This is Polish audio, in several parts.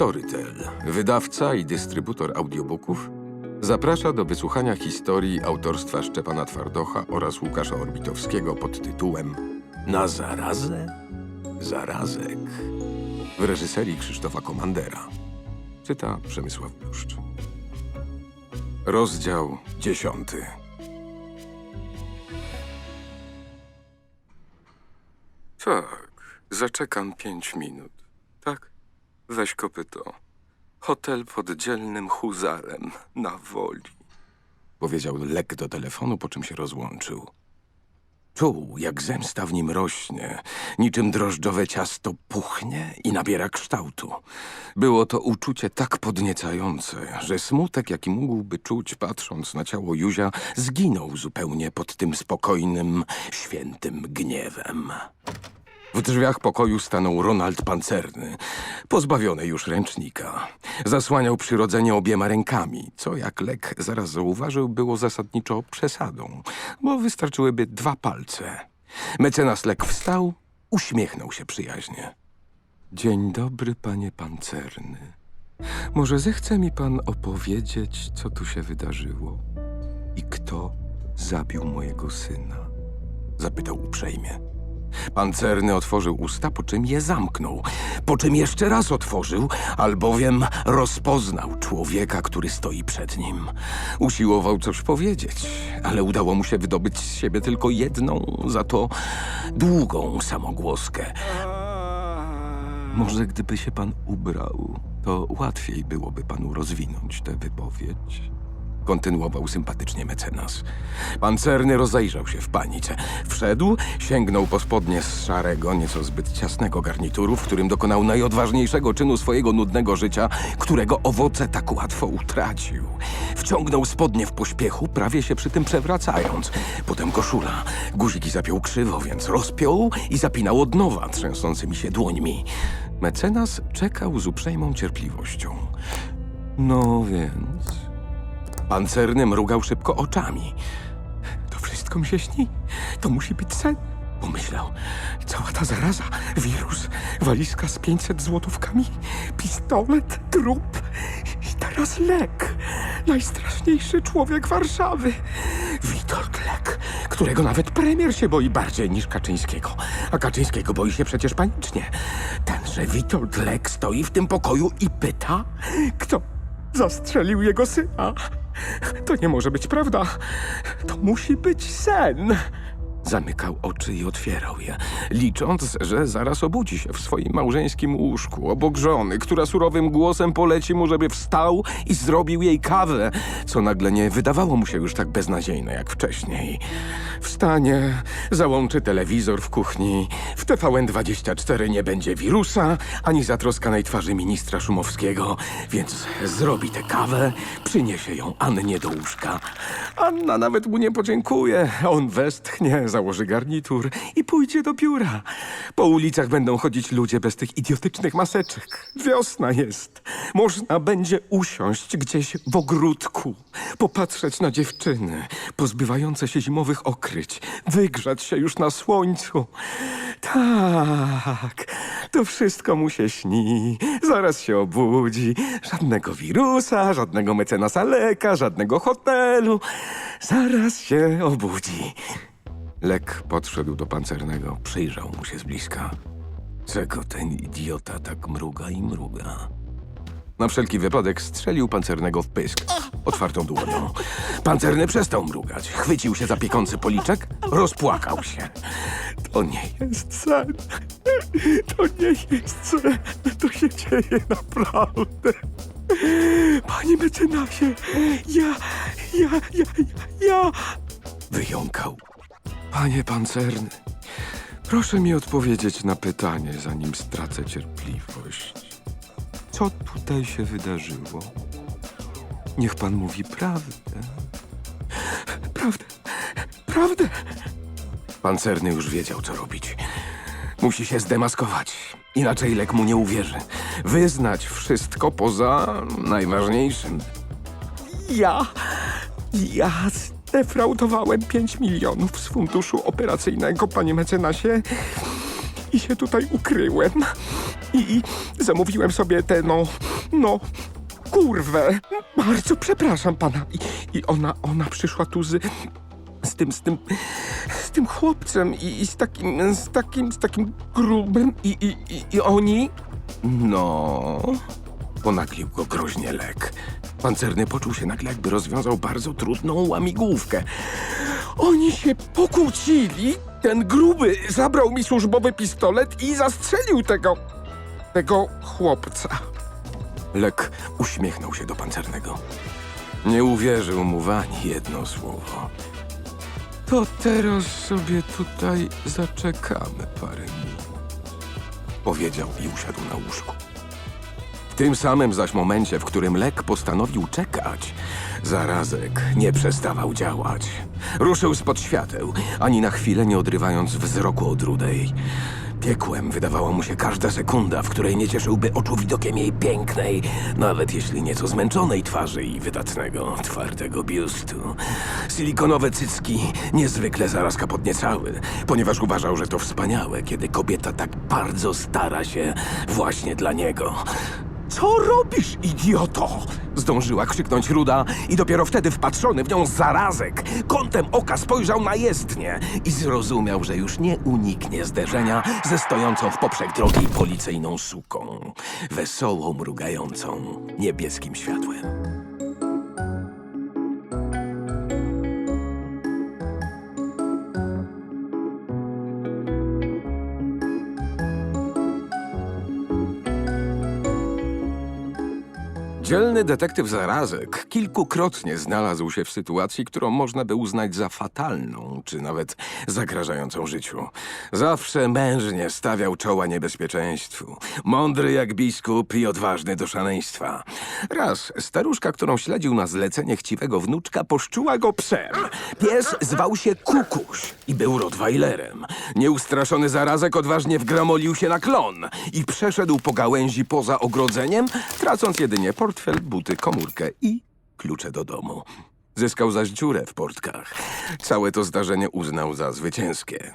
Storytel, wydawca i dystrybutor audiobooków, zaprasza do wysłuchania historii autorstwa Szczepana Twardocha oraz Łukasza Orbitowskiego pod tytułem Na zarazę? Zarazek. W reżyserii Krzysztofa Komandera. Czyta Przemysław Bluszcz. Rozdział dziesiąty. Tak, zaczekam pięć minut. Weź kopyto. Hotel pod dzielnym huzarem na woli. Powiedział lek do telefonu, po czym się rozłączył. Czuł, jak zemsta w nim rośnie, niczym drożdżowe ciasto puchnie i nabiera kształtu. Było to uczucie tak podniecające, że smutek, jaki mógłby czuć patrząc na ciało Józia, zginął zupełnie pod tym spokojnym, świętym gniewem. W drzwiach pokoju stanął Ronald Pancerny, pozbawiony już ręcznika. Zasłaniał przyrodzenie obiema rękami, co jak lek zaraz zauważył, było zasadniczo przesadą, bo wystarczyłyby dwa palce. Mecenas Lek wstał, uśmiechnął się przyjaźnie. Dzień dobry, panie Pancerny. Może zechce mi pan opowiedzieć, co tu się wydarzyło i kto zabił mojego syna? Zapytał uprzejmie. Pancerny otworzył usta, po czym je zamknął, po czym jeszcze raz otworzył, albowiem rozpoznał człowieka, który stoi przed nim. Usiłował coś powiedzieć, ale udało mu się wydobyć z siebie tylko jedną, za to długą samogłoskę. Może gdyby się pan ubrał, to łatwiej byłoby panu rozwinąć tę wypowiedź. Kontynuował sympatycznie mecenas. Pancerny rozejrzał się w panice. Wszedł, sięgnął po spodnie z szarego, nieco zbyt ciasnego garnituru, w którym dokonał najodważniejszego czynu swojego nudnego życia, którego owoce tak łatwo utracił. Wciągnął spodnie w pośpiechu, prawie się przy tym przewracając. Potem koszula. Guziki zapiął krzywo, więc rozpiął i zapinał od nowa, trzęsącymi się dłońmi. Mecenas czekał z uprzejmą cierpliwością. No więc... Pancerny mrugał szybko oczami. To wszystko mi się śni? To musi być sen? Pomyślał. Cała ta zaraza, wirus, walizka z 500 złotówkami, pistolet, trup i teraz lek. Najstraszniejszy człowiek Warszawy. Witold Lek, którego nawet premier się boi bardziej niż Kaczyńskiego. A Kaczyńskiego boi się przecież panicznie. Tenże Witold Lek stoi w tym pokoju i pyta, kto zastrzelił jego syna. To nie może być prawda. To musi być sen. Zamykał oczy i otwierał je, licząc, że zaraz obudzi się w swoim małżeńskim łóżku obok żony, która surowym głosem poleci mu, żeby wstał i zrobił jej kawę, co nagle nie wydawało mu się już tak beznadziejne jak wcześniej. Wstanie, załączy telewizor w kuchni, w TVN24 nie będzie wirusa, ani zatroskanej twarzy ministra Szumowskiego, więc zrobi tę kawę, przyniesie ją Annie do łóżka. Anna nawet mu nie podziękuje, on westchnie, założy garnitur i pójdzie do biura. Po ulicach będą chodzić ludzie bez tych idiotycznych maseczek. Wiosna jest. Można będzie usiąść gdzieś w ogródku, popatrzeć na dziewczyny, pozbywające się zimowych okryć, wygrzać się już na słońcu. Tak, to wszystko mu się śni. Zaraz się obudzi. Żadnego wirusa, żadnego mecenasa leka, żadnego hotelu. Zaraz się obudzi. Lek podszedł do pancernego, przyjrzał mu się z bliska. Czego ten idiota tak mruga i mruga? Na wszelki wypadek strzelił pancernego w pysk otwartą dłonią. Pancerny przestał mrugać, chwycił się za piekący policzek, rozpłakał się. To nie jest sen. To nie jest sen. To się dzieje naprawdę. Panie mecenasie, ja, ja, ja, ja, ja... Wyjąkał. Panie pancerny, proszę mi odpowiedzieć na pytanie, zanim stracę cierpliwość. Co tutaj się wydarzyło? Niech pan mówi prawdę. Prawdę, prawdę. Pancerny już wiedział, co robić. Musi się zdemaskować. Inaczej lek mu nie uwierzy. Wyznać wszystko poza najważniejszym. Ja. Ja zdefraudowałem 5 milionów z funduszu operacyjnego, panie mecenasie. i się tutaj ukryłem. I, i zamówiłem sobie tę, no, no, kurwę. Bardzo przepraszam pana. I, i ona, ona przyszła tu z, z tym, z tym, z tym chłopcem i, i z takim, z takim, z takim grubym i, i, i, i oni... No. Ponaglił go groźnie lek. Pancerny poczuł się nagle, jakby rozwiązał bardzo trudną łamigłówkę. Oni się pokłócili. Ten gruby zabrał mi służbowy pistolet i zastrzelił tego, tego chłopca. Lek uśmiechnął się do pancernego. Nie uwierzył mu ani jedno słowo. To teraz sobie tutaj zaczekamy parę minut. Powiedział i usiadł na łóżku. Tym samym zaś momencie, w którym lek postanowił czekać, zarazek nie przestawał działać. Ruszył spod świateł, ani na chwilę nie odrywając wzroku od rudej. Piekłem wydawała mu się każda sekunda, w której nie cieszyłby oczu widokiem jej pięknej, nawet jeśli nieco zmęczonej twarzy i wydatnego, twardego biustu. Silikonowe cycki niezwykle zarazka podniecały, ponieważ uważał, że to wspaniałe, kiedy kobieta tak bardzo stara się właśnie dla niego. Co robisz, idioto? Zdążyła krzyknąć Ruda i dopiero wtedy wpatrzony w nią zarazek kątem oka spojrzał na jezdnię i zrozumiał, że już nie uniknie zderzenia ze stojącą w poprzek drogi policyjną suką, wesoło mrugającą niebieskim światłem. Dzielny detektyw Zarazek kilkukrotnie znalazł się w sytuacji, którą można by uznać za fatalną, czy nawet zagrażającą życiu. Zawsze mężnie stawiał czoła niebezpieczeństwu. Mądry jak biskup i odważny do szaleństwa. Raz staruszka, którą śledził na zlecenie chciwego wnuczka, poszczuła go psem. Pies zwał się Kukuś i był rottweilerem. Nieustraszony Zarazek odważnie wgramolił się na klon i przeszedł po gałęzi poza ogrodzeniem, tracąc jedynie portfel, buty, komórkę i klucze do domu. Zyskał zaś dziurę w portkach. Całe to zdarzenie uznał za zwycięskie.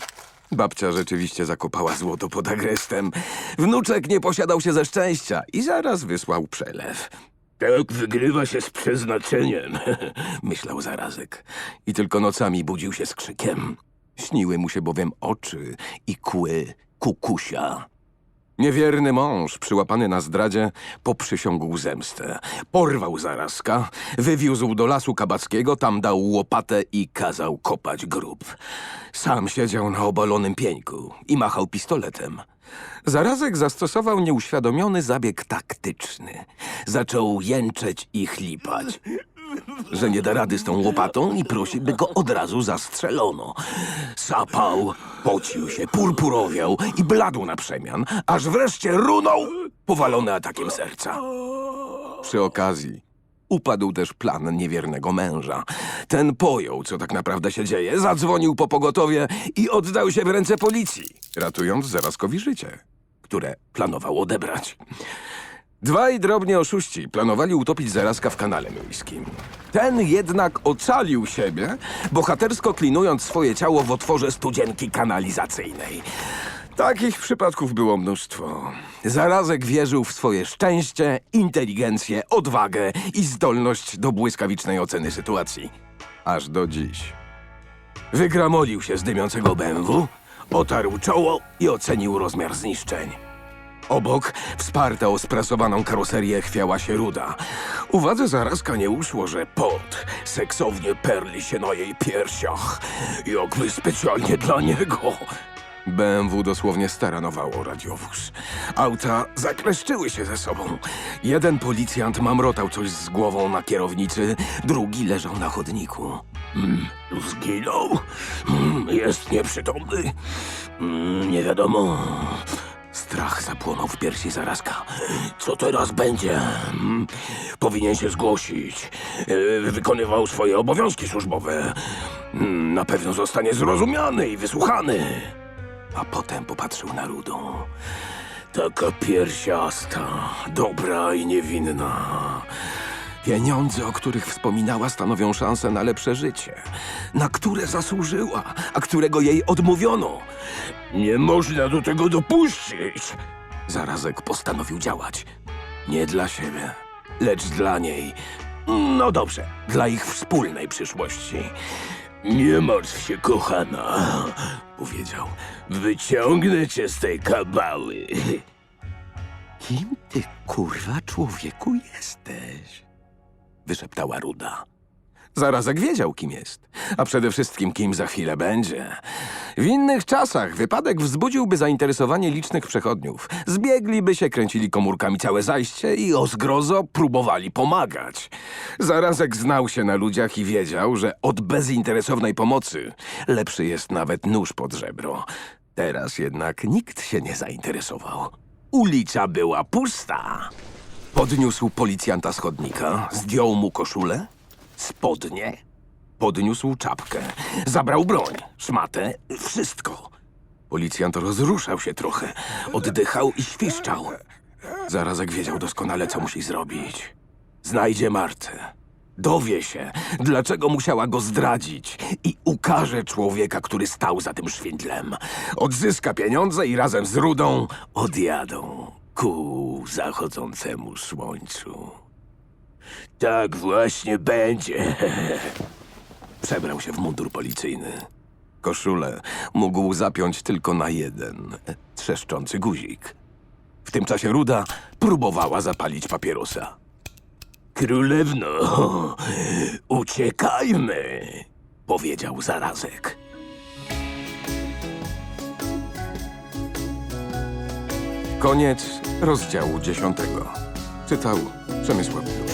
Babcia rzeczywiście zakopała złoto pod agrestem. Wnuczek nie posiadał się ze szczęścia i zaraz wysłał przelew. Tak wygrywa się z przeznaczeniem, myślał zarazek. I tylko nocami budził się z krzykiem. Śniły mu się bowiem oczy i kły kukusia. Niewierny mąż, przyłapany na zdradzie, poprzysiągł zemstę. Porwał zarazka, wywiózł do lasu kabackiego, tam dał łopatę i kazał kopać grób. Sam siedział na obalonym pieńku i machał pistoletem. Zarazek zastosował nieuświadomiony zabieg taktyczny. Zaczął jęczeć i chlipać że nie da rady z tą łopatą i prosi, by go od razu zastrzelono. Sapał, pocił się, purpurowiał i bladł na przemian, aż wreszcie runął, powalony atakiem serca. Przy okazji upadł też plan niewiernego męża. Ten pojął, co tak naprawdę się dzieje, zadzwonił po pogotowie i oddał się w ręce policji, ratując zarazkowi życie, które planował odebrać. Dwaj drobni oszuści planowali utopić zarazka w kanale miejskim. Ten jednak ocalił siebie, bohatersko klinując swoje ciało w otworze studzienki kanalizacyjnej. Takich przypadków było mnóstwo. Zarazek wierzył w swoje szczęście, inteligencję, odwagę i zdolność do błyskawicznej oceny sytuacji. Aż do dziś. Wygramolił się z dymiącego BMW, otarł czoło i ocenił rozmiar zniszczeń. Obok, wsparta o sprasowaną karoserię, chwiała się ruda. Uwadze zarazka nie uszło, że pot seksownie perli się na jej piersiach, jakby specjalnie dla niego. BMW dosłownie staranowało radiowóz. Auta zakleszczyły się ze sobą. Jeden policjant mamrotał coś z głową na kierownicy, drugi leżał na chodniku. Mm, zginął? Mm, jest nieprzytomny? Mm, nie wiadomo. Strach zapłonął w piersi zarazka. Co teraz będzie? Hmm? Powinien się zgłosić. Yy, Wykonywał swoje obowiązki służbowe. Hmm, Na pewno zostanie zrozumiany i wysłuchany. A potem popatrzył na rudą. Taka piersiasta, dobra i niewinna. Pieniądze, o których wspominała, stanowią szansę na lepsze życie, na które zasłużyła, a którego jej odmówiono. Nie można do tego dopuścić. Zarazek postanowił działać. Nie dla siebie, lecz dla niej. No dobrze, dla ich wspólnej przyszłości. Nie martw się, kochana, powiedział. Wyciągnę cię z tej kabały. Kim ty, kurwa, człowieku jesteś? Wyszeptała Ruda. Zarazek wiedział, kim jest, a przede wszystkim kim za chwilę będzie. W innych czasach wypadek wzbudziłby zainteresowanie licznych przechodniów. Zbiegliby się, kręcili komórkami całe zajście i o zgrozo próbowali pomagać. Zarazek znał się na ludziach i wiedział, że od bezinteresownej pomocy lepszy jest nawet nóż pod żebro. Teraz jednak nikt się nie zainteresował. Ulica była pusta. Podniósł policjanta z chodnika, zdjął mu koszulę, spodnie, podniósł czapkę, zabrał broń, szmatę, wszystko. Policjant rozruszał się trochę, oddychał i świszczał. Zarazek wiedział doskonale, co musi zrobić. Znajdzie Martę. Dowie się, dlaczego musiała go zdradzić i ukaże człowieka, który stał za tym szwindlem. Odzyska pieniądze i razem z Rudą odjadą ku zachodzącemu słońcu. Tak właśnie będzie. Przebrał się w mundur policyjny. Koszulę mógł zapiąć tylko na jeden trzeszczący guzik. W tym czasie Ruda próbowała zapalić papierosa. Królewno, uciekajmy, powiedział zarazek. Koniec rozdziału dziesiątego. Czytał Przemysław.